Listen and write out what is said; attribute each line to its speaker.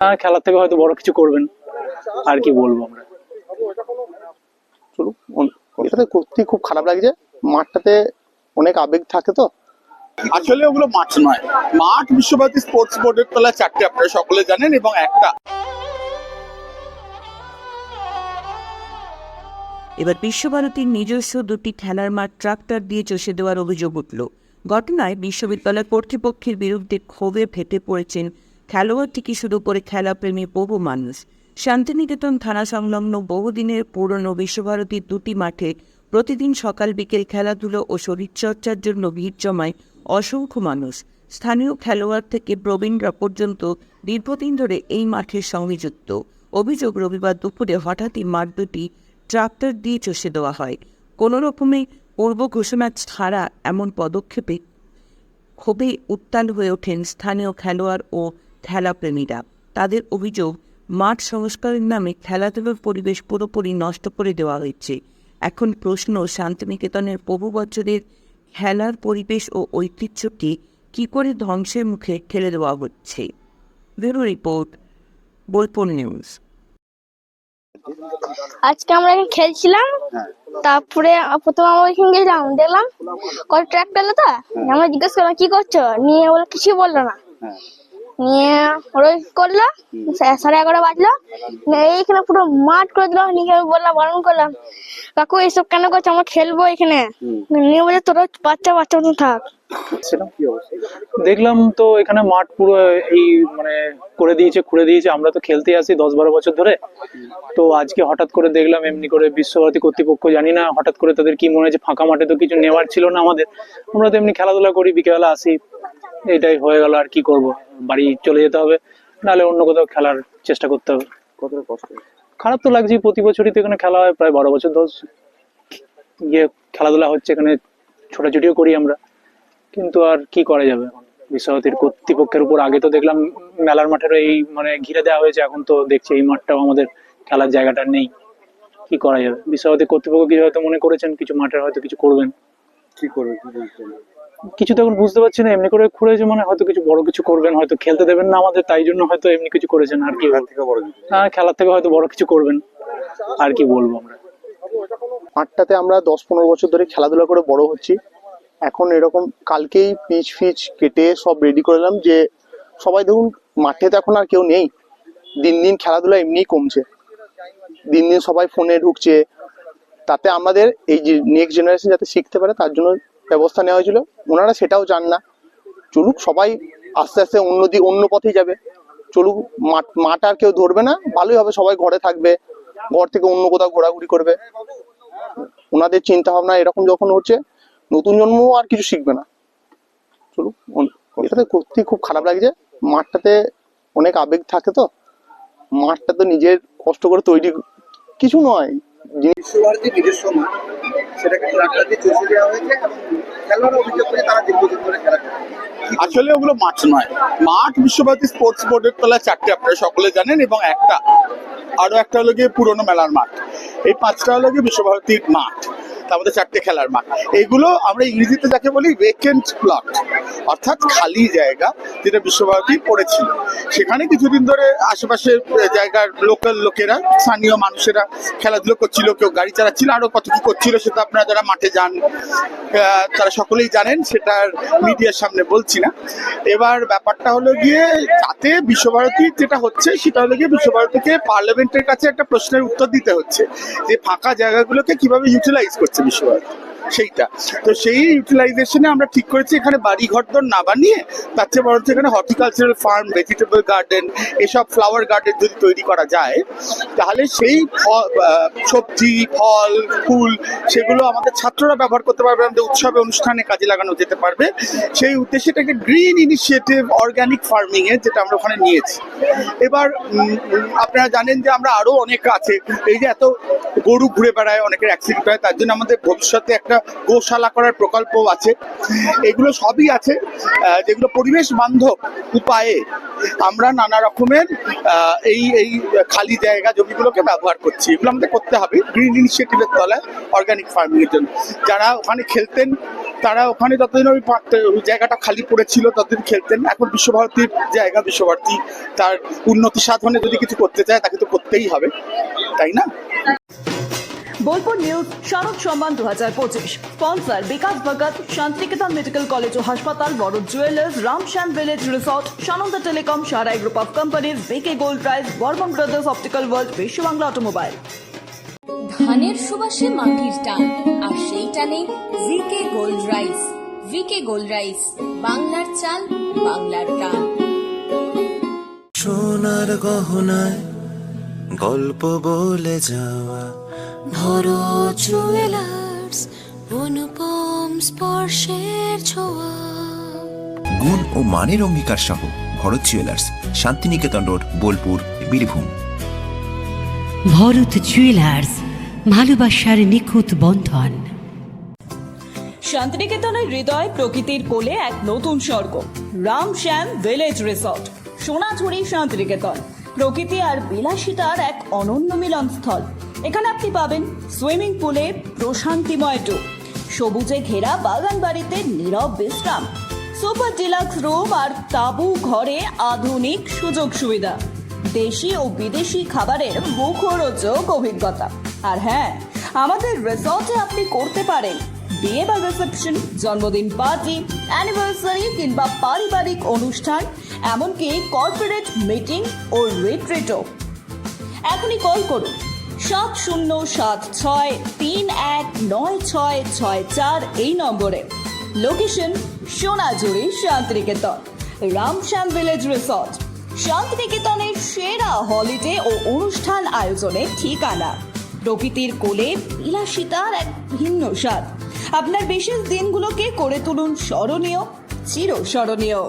Speaker 1: হ্যাঁ খেলার থেকে হয়তো বড় কিছু করবেন আর কি বলব আমরা?
Speaker 2: এটাতে সত্যি খুব খারাপ লাগছে। মাঠটাতে অনেক আবেগ থাকে তো।
Speaker 3: আসলে ওগুলো মাঠ নয়। মাঠ বিশ্বভারতী স্পোর্টস বোর্ডের তলায় চারটে আপনারা সকলে জানেন এবং একটা।
Speaker 4: এবার বিশ্বভারতীর নিজস্ব দুটি খেলার মাঠ ট্রাক্টর দিয়ে চষে দেওয়ার অভিযোগ উঠল। ঘটনায় বিশ্ববিদ্যালয় কর্তৃপক্ষের বিরুদ্ধে ক্ষোভে ফেটে পড়েছেন খেলোয়াড় থেকে শুরু করে খেলাপ্রেমী বহু মানুষ। শান্তিনিকেতন থানা সংলগ্ন বহুদিনের পুরনো বিশ্বভারতীর দুটি মাঠে প্রতিদিন সকাল বিকেল খেলাধুলো ও শরীরচর্চার জন্য ভিড় জমায় অসংখ্য মানুষ। স্থানীয় খেলোয়াড় থেকে প্রবীণরা পর্যন্ত দীর্ঘদিন ধরে এই মাঠের সঙ্গে যুক্ত অভিযোগ রবিবার দুপুরে হঠাৎই মাঠ দুটি ট্রাক্টর দিয়ে চষে দেওয়া হয়। কোনো রকমে পূর্ব ঘোষণা ছাড়া এমন পদক্ষেপে খুবই উত্তাল হয়ে ওঠেন স্থানীয় খেলোয়াড় ও খেলাপ্রেমীরা তাদের অভিযোগ মাঠ সংস্কারের নামে খেলাধুলোর পরিবেশ পুরোপুরি নষ্ট করে দেওয়া হয়েছে। এখন প্রশ্ন শান্তিনিকেতনের বহু বছরের খেলার পরিবেশ ও ঐতিহ্যটি কী করে ধ্বংসের মুখে ঠেলে দেওয়া হচ্ছে? Bureau report Bolpur news.
Speaker 5: আজকে আমরা এখানে খেলছিলাম তারপরে প্রথমে আমরা এখানে গেলাম দেখলাম কত ট্র্যাক পেল তো? আমরা জিজ্ঞেস করলাম কি করছ? নিয়ে ওরা কিছু বলল না। নিয়ে ওরা করল সাড়ে এগারো বাজলো। এইখানে পুরো মাঠ করে দিল নিয়ে বললাম বারণ করলাম। কাকু এইসব কেন করছ? আমরা খেলব এখানে। নিয়ে বলে তোরা বাচ্চা বাচ্চা মতন থাক।
Speaker 1: দেখলাম তো এখানে মাঠ পুরো এই মানে করে দিয়েছে খুঁড়ে দিয়েছে। আমরা তো খেলতে আসি দশ বারো বছর ধরে। তো আজকে হঠাৎ করে দেখলাম এমনি করে বিশ্বভারতী কর্তৃপক্ষ জানি না হঠাৎ করে তাদের কি মনে হয়েছে ফাঁকা মাঠে তো কিছু নেওয়ার ছিল না আমাদের। আমরা তো এমনি খেলাধুলা করি বিকেলবেলা আসি। এটাই হয়ে গেল আর কি করব? বাড়ি চলে যেতে হবে নাহলে অন্য কোথাও খেলার চেষ্টা করতে হবে।
Speaker 2: কতটা কষ্ট?
Speaker 1: খারাপ তো লাগছে প্রতি বছরই তো এখানে খেলা হয় প্রায় বারো বছর দশ গিয়ে খেলাধুলা হচ্ছে এখানে ছোটাছুটিও করি আমরা। কিন্তু আর কি করা যাবে? এখন বিশ্বভারতীর কর্তৃপক্ষের উপর আগে তো দেখলাম মেলার মাঠের এই মানে ঘিরে দেওয়া হয়েছে এখন তো দেখছি এই মাঠটাও আমাদের খেলার জায়গাটা নেই। কি করা যাবে? বিশ্বভারতী কর্তৃপক্ষ কিছু হয়তো মনে করেছেন কিছু মাঠের হয়তো কিছু করবেন?
Speaker 2: কি করবে
Speaker 1: কিছু তো এখন বুঝতে পারছি না এমনি করে খুঁড়েছে মানে হয়তো কিছু বড় কিছু করবেন হয়তো খেলতে দেবেন না আমাদের তাই জন্য হয়তো এমনি কিছু করেছেন আর কি। হ্যাঁ খেলার থেকে হয়তো বড় কিছু করবেন আর কি বলব আমরা।
Speaker 2: মাঠটাতে আমরা দশ পনেরো বছর ধরে খেলাধুলা করে বড় হচ্ছি। এখন এরকম কালকেই পিচ ফিচ কেটে সব রেডি করলাম যে সবাই দেখুন মাঠে তো এখন আর কেউ নেই। দিন দিন খেলাধুলা এমনিই কমছে। দিন দিন সবাই ফোনে ঢুকছে। তাতে আমাদের এই যে নেক্সট জেনারেশন যাতে শিখতে পারে তার জন্য ব্যবস্থা নেওয়া হয়েছিল। ওনারা সেটাও চান না। চলুক, সবাই আস্তে আস্তে অন্য দিক অন্য পথেই যাবে। চলুক, মাঠ মাঠ আর কেউ ধরবে না। ভালোই হবে, সবাই ঘরে থাকবে। ঘর থেকে অন্য কোথাও ঘোরাঘুরি করবে। ওনাদের চিন্তা ভাবনা এরকম যখন হচ্ছে, নতুন জন্ম আর কিছু শিখবে না। চলুক এটাতে সত্যি খুব খারাপ লাগছে। মাঠটাতে অনেক আবেগ থাকে তো। মাঠটা তো নিজের কষ্ট করে তৈরি, কিছু নয়।
Speaker 6: বিশ্বভারতী নিজস্ব মাঠ সেটাকে ট্রাক্টর দিয়ে চষে দেওয়া হয়েছে খেলোয়াড় অভিযোগ করে তারা দীর্ঘদিন ধরে খেলা
Speaker 3: আসলে ওগুলো মাঠ নয়। মাঠ বিশ্বভারতী স্পোর্টস বোর্ডের তলায় চারটে, আপনারা সকলে জানেন, এবং একটা আরও একটা হলো গিয়ে পুরনো মেলার মাঠ। এই পাঁচটা হলো গিয়ে বিশ্বভারতীর মাঠ, তার মধ্যে চারটে খেলার মাঠ। এগুলো আমরা ইংরেজিতে যাকে বলি ভেকেন্ট প্লট অর্থাৎ খালি জায়গা যেটা বিশ্বভারতী পড়েছিল। সেখানে কিছুদিন ধরে আশেপাশের জায়গার লোকাল লোকেরা, স্থানীয় মানুষেরা খেলাধুলো করছিল, কেউ গাড়ি চালাচ্ছিল, আরও কত কি করছিল সেটা আপনারা যারা মাঠে যান তারা সকলেই জানেন, সেটার মিডিয়ার সামনে বলছি না। এবার ব্যাপারটা হলো গিয়ে তাতে বিশ্বভারতী যেটা হচ্ছে, সেটা হলো গিয়ে বিশ্বভারতীকে পার্লামেন্টের কাছে একটা প্রশ্নের উত্তর দিতে হচ্ছে, যে ফাঁকা জায়গাগুলোকে কীভাবে ইউটিলাইজ করছে বিশ্বভারতী। সেইটা। তো সেই ইউটিলাইজেশনে আমরা ঠিক করেছি, এখানে বাড়ি ঘর দর না বানিয়ে তার চেয়ে বরঞ্চ এখানে হর্টিকালচারাল ফার্ম ভেজিটেবল গার্ডেন এসব ফ্লাওয়ার গার্ডেন যদি তৈরি করা যায়, তাহলে সেই সবজি, ফল, ফুল সেগুলো আমাদের ছাত্ররা ব্যবহার করতে পারবে, আমাদের উৎসবে, অনুষ্ঠানে কাজে লাগানো যেতে পারবে। সেই উদ্দেশ্যে এটা একটা গ্রিন ইনিশিয়েটিভ অর্গানিক ফার্মিং এর যেটা আমরা ওখানে নিয়েছি। এবার আপনারা জানেন যে আমরা আরও অনেক আছে। এই যে এত গরু ঘুরে বেড়ায়, অনেকের অ্যাক্সিডেন্ট হয়, তার জন্য আমাদের ভবিষ্যতে একটা গোশালা করার প্রকল্প আছে। এগুলো সবই আছে যেগুলো পরিবেশ বান্ধব উপায়ে আমরা নানা রকমের এই এই খালি জায়গা জমিগুলোকে ব্যবহার করছি। এগুলো আমাদের করতে হবে গ্রিন ইনিশিয়েটিভের তলায় অর্গানিক এর জন্য। যারা ওখানে খেলতেন, তারা ওখানে যতদিন ওই জায়গাটা খালি পড়েছিল ততদিন খেলতেন। এখন বিশ্বভারতীর জায়গা বিশ্বভারতী, তার উন্নতি সাধনে যদি কিছু করতে চায়, তাকে তো করতেই হবে। তাই না?
Speaker 7: বোলপুর নিউজ শারদ সম্মান দু হাজার পঁচিশ। Sponsor Bikash Bhagat Shantiniketan medical college ও হাসপাতাল বড় jewellers Ramshyam village resort Sananda telecom Sarai group of companies BK gold prize Barman brothers optical world Biswa Bangla automobile.
Speaker 8: ধানের সুবাসে মাটির টান আর সেই টানে VK gold rice VK gold rice বাংলার চাল বাংলার টান
Speaker 9: সোনার গহনায় গল্প বলে যাওয়া।
Speaker 10: ভরো জুয়েলার্স অনুপম স্পর্শের ছোঁয়া।
Speaker 11: গুণ ও মানের অঙ্গীকার সহ Bharat jewellers Shantiniketan road Bolpur Birbhum.
Speaker 10: Bharat jewellers ভালোবাসার নিখুঁত বন্ধন।
Speaker 7: শান্তিনিকেতনের হৃদয় প্রকৃতির কোলে এক নতুন স্বর্গ রাম শ্যাম ভিলেজ রিসর্ট সোনাঝুরি শান্তিনিকেতন। প্রকৃতি আর বিলাসিতার এক অনন্য মিলনস্থল। এখানে আপনি পাবেন সুইমিং পুলে প্রশান্তিময় টু সবুজে ঘেরা বাগান বাড়িতে নীরব বিশ্রাম, সুপার ডিলাক্স রুম আর তাবু ঘরে আধুনিক সুযোগ সুবিধা, দেশি ও বিদেশি খাবারের মুখরোচক অভিজ্ঞতা। আর হ্যাঁ আমাদের রিসর্টে আপনি করতে পারেন বিয়ে বা রিসেপশন জন্মদিন পার্টি অ্যানিভার্সারি কিংবা পারিবারিক অনুষ্ঠান, এমনকি কর্পোরেট মিটিং ও রিট্রিটও এখনই কল করুন। সাত শূন্য সাত ছয় তিন এক নয় ছয় ছয় চার এই নম্বরে। Location Sonajhuri Shantiniketan, Ramshyam village resort শান্তিনিকেতনের সেরা হলিডে ও অনুষ্ঠান আয়োজনের ঠিকানা। প্রকৃতির কোলে বিলাসিতার এক ভিন্ন স্বাদ। আপনার বিশেষ দিনগুলোকে করে তুলুন স্মরণীয় চিরস্মরণীয়।